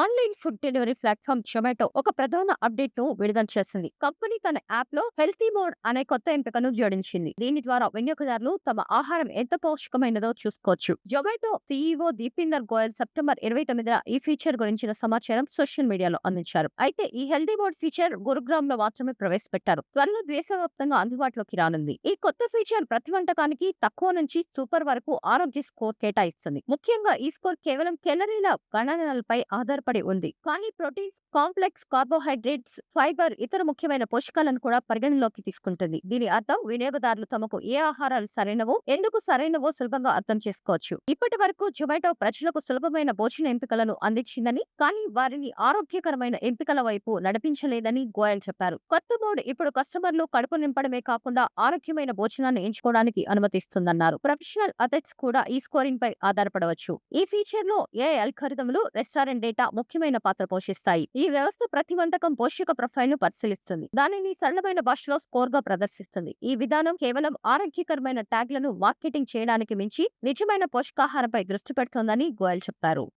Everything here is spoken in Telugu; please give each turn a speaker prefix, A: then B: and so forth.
A: Online food delivery platform Zomato ఒక ప్రధాన అప్డేట్ను విడుదల చేసింది. కంపెనీ తన యాప్లో హెల్తీ మోడ్ అనే కొత్త ఎంపికను జోడించింది. దీని ద్వారా వినియోగదారులు తమ ఆహారం ఎంత పౌష్టికమైనదో చూసుకోవచ్చు. Zomato CEO Deepinder Goyal September ఇరవై తొమ్మిదిన ఈ ఫీచర్ గురించిన సమాచారం సోషల్ మీడియాలో అందించారు. అయితే ఈ హెల్తీ మోడ్ ఫీచర్ గురుగ్రామ్లో మాత్రమే ప్రవేశపెట్టారు. త్వరలో దేశవ్యాప్తంగా అందుబాటులోకి రానుంది. ఈ కొత్త ఫీచర్ ప్రతి వంటకానికి తక్కువ నుంచి సూపర్ వరకు ఆరోగ్య స్కోర్ కేటాయిస్తుంది. ముఖ్యంగా ఈ స్కోర్ కేవలం కెలరీల గణనలపై ఆధారపడి ఉంది. కానీ ప్రోటీన్స్ కాంప్లెక్స్ కార్బోహైడ్రేట్స్ ఫైబర్ ఇతర ముఖ్యమైన పోషకాలను కూడా పరిగణలోకి తీసుకుంటుంది. దీని అర్థం వినియోగదారులు తమకు ఏ ఆహారాలు సరైనవో ఎందుకు సరైనవో సులభంగా అర్థం చేసుకోవచ్చు. ఇప్పటి వరకు జొమాటో ప్రజలకు సులభమైన భోజన ఎంపికలను అందించిందని కానీ వారిని ఆరోగ్యకరమైన ఎంపికల వైపు నడిపించలేదని గోయల్ చెప్పారు. కొత్త మోడ్ ఇప్పుడు కస్టమర్లు కడుపు నింపడమే కాకుండా ఆరోగ్యమైన భోజనాన్ని ఎంచుకోవడానికి అనుమతిస్తుందన్నారు. ప్రొఫెషనల్ అథెట్స్ కూడా ఈ స్కోరింగ్ పై ఆధారపడవచ్చు. ఈ ఫీచర్లో ఏ అల్కరిథములు రెస్టారెంట్ డేటా ముఖ్యమైన పాత్ర పోషిస్తాయి. ఈ వ్యవస్థ ప్రతి వంటకం పోషక ప్రొఫైల్ను పరిశీలిస్తుంది. దానిని సరళమైన భాషలో స్కోర్గా ప్రదర్శిస్తుంది. ఈ విధానం కేవలం ఆరోగ్యకరమైన ట్యాగ్లను మార్కెటింగ్ చేయడానికి మించి నిజమైన పోషకాహారంపై దృష్టి పెడుతోందని గోయల్ చెప్పారు.